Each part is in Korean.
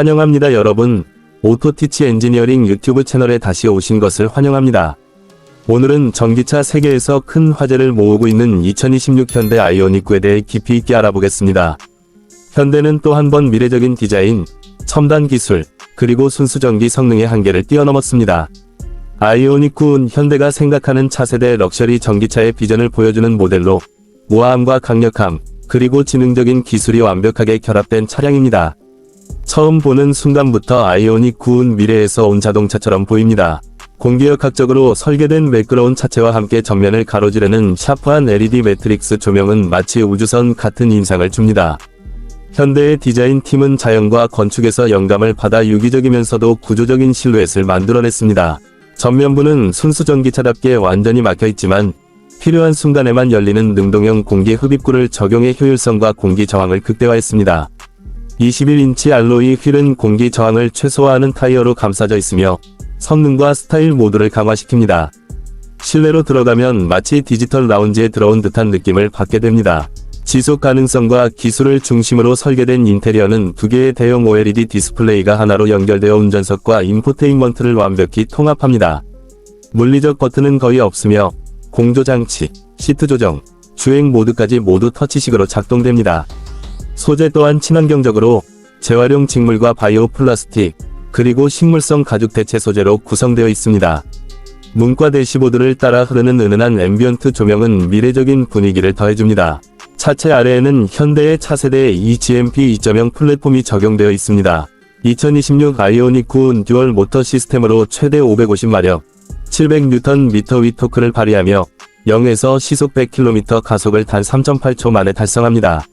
환영합니다 여러분. 오토티치 엔지니어링 유튜브 채널에 다시 오신 것을 환영합니다. 오늘은 전기차 세계에서 큰 화제를 모으고 있는 2026 현대 아이오닉9에 대해 깊이 있게 알아보겠습니다. 현대는 또 한 번 미래적인 디자인, 첨단 기술, 그리고 순수전기 성능의 한계를 뛰어넘었습니다. 아이오닉9는 현대가 생각하는 차세대 럭셔리 전기차의 비전을 보여주는 모델로 우아함과 강력함, 그리고 지능적인 기술이 완벽하게 결합된 차량입니다. 처음 보는 순간부터 아이오닉9는 미래에서 온 자동차처럼 보입니다. 공기역학적으로 설계된 매끄러운 차체와 함께 전면을 가로지르는 샤프한 LED 매트릭스 조명은 마치 우주선 같은 인상을 줍니다. 현대의 디자인 팀은 자연과 건축에서 영감을 받아 유기적이면서도 구조적인 실루엣을 만들어냈습니다. 전면부는 순수 전기차답게 완전히 막혀 있지만 필요한 순간에만 열리는 능동형 공기 흡입구를 적용해 효율성과 공기 저항을 극대화했습니다. 21인치 알로이 휠은 공기 저항을 최소화하는 타이어로 감싸져 있으며 성능과 스타일 모두를 강화시킵니다. 실내로 들어가면 마치 디지털 라운지에 들어온 듯한 느낌을 받게 됩니다. 지속 가능성과 기술을 중심으로 설계된 인테리어는 두 개의 대형 OLED 디스플레이가 하나로 연결되어 운전석과 인포테인먼트를 완벽히 통합합니다. 물리적 버튼은 거의 없으며 공조 장치, 시트 조정, 주행 모드까지 모두 터치식으로 작동됩니다. 소재 또한 친환경적으로 재활용 직물과 바이오 플라스틱, 그리고 식물성 가죽 대체 소재로 구성되어 있습니다. 문과 대시보드를 따라 흐르는 은은한 앰비언트 조명은 미래적인 분위기를 더해줍니다. 차체 아래에는 현대의 차세대 eGMP 2.0 플랫폼이 적용되어 있습니다. 2026 아이오닉 9은 듀얼 모터 시스템으로 최대 550마력, 700Nm 위 토크를 발휘하며 0에서 시속 100km 가속을 단 3.8초 만에 달성합니다.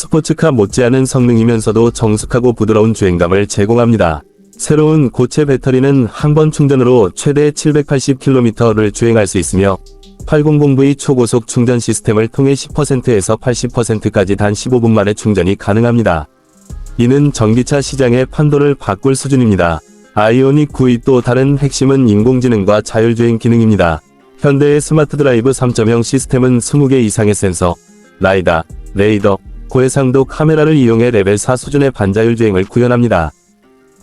스포츠카 못지않은 성능이면서도 정숙하고 부드러운 주행감을 제공합니다. 새로운 고체 배터리는 한 번 충전으로 최대 780km를 주행할 수 있으며 800V 초고속 충전 시스템을 통해 10%에서 80%까지 단 15분 만에 충전이 가능합니다. 이는 전기차 시장의 판도를 바꿀 수준입니다. 아이오닉 9의 또 다른 핵심은 인공지능과 자율주행 기능입니다. 현대의 스마트 드라이브 3.0 시스템은 20개 이상의 센서, 라이다, 레이더, 고해상도 카메라를 이용해 레벨 4 수준의 반자율 주행을 구현합니다.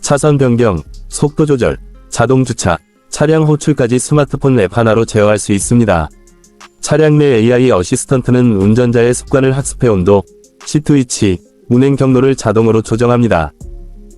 차선 변경, 속도 조절, 자동 주차, 차량 호출까지 스마트폰 앱 하나로 제어할 수 있습니다. 차량 내 AI 어시스턴트는 운전자의 습관을 학습해 온도, 시트 위치, 운행 경로를 자동으로 조정합니다.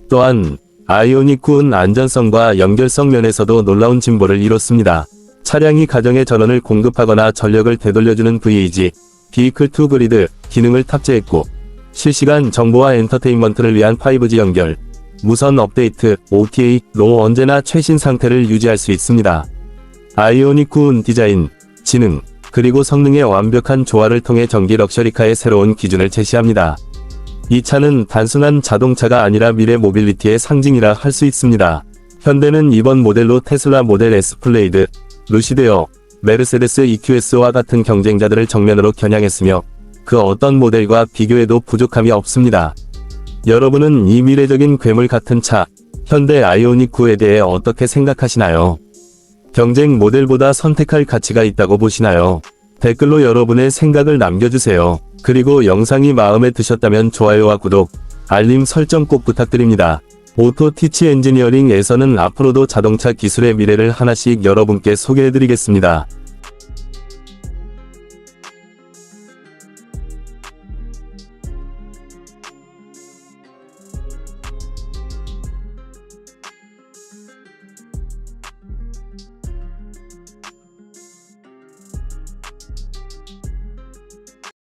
또한 아이오닉 9는 안전성과 연결성 면에서도 놀라운 진보를 이뤘습니다. 차량이 가정에 전원을 공급하거나 전력을 되돌려주는 VAG, 비이클 투 그리드 기능을 탑재했고 실시간 정보와 엔터테인먼트를 위한 5G 연결, 무선 업데이트, OTA로 언제나 최신 상태를 유지할 수 있습니다. 아이오닉 9는 디자인, 지능, 그리고 성능의 완벽한 조화를 통해 전기 럭셔리카의 새로운 기준을 제시합니다. 이 차는 단순한 자동차가 아니라 미래 모빌리티의 상징이라 할 수 있습니다. 현대는 이번 모델로 테슬라 모델 S 플레이드, 루시데어, 메르세데스 EQS와 같은 경쟁자들을 정면으로 겨냥했으며 그 어떤 모델과 비교해도 부족함이 없습니다. 여러분은 이 미래적인 괴물 같은 차, 현대 아이오닉 9에 대해 어떻게 생각하시나요? 경쟁 모델보다 선택할 가치가 있다고 보시나요? 댓글로 여러분의 생각을 남겨주세요. 그리고 영상이 마음에 드셨다면 좋아요와 구독, 알림 설정 꼭 부탁드립니다. 오토 티치 엔지니어링에서는 앞으로도 자동차 기술의 미래를 하나씩 여러분께 소개해드리겠습니다.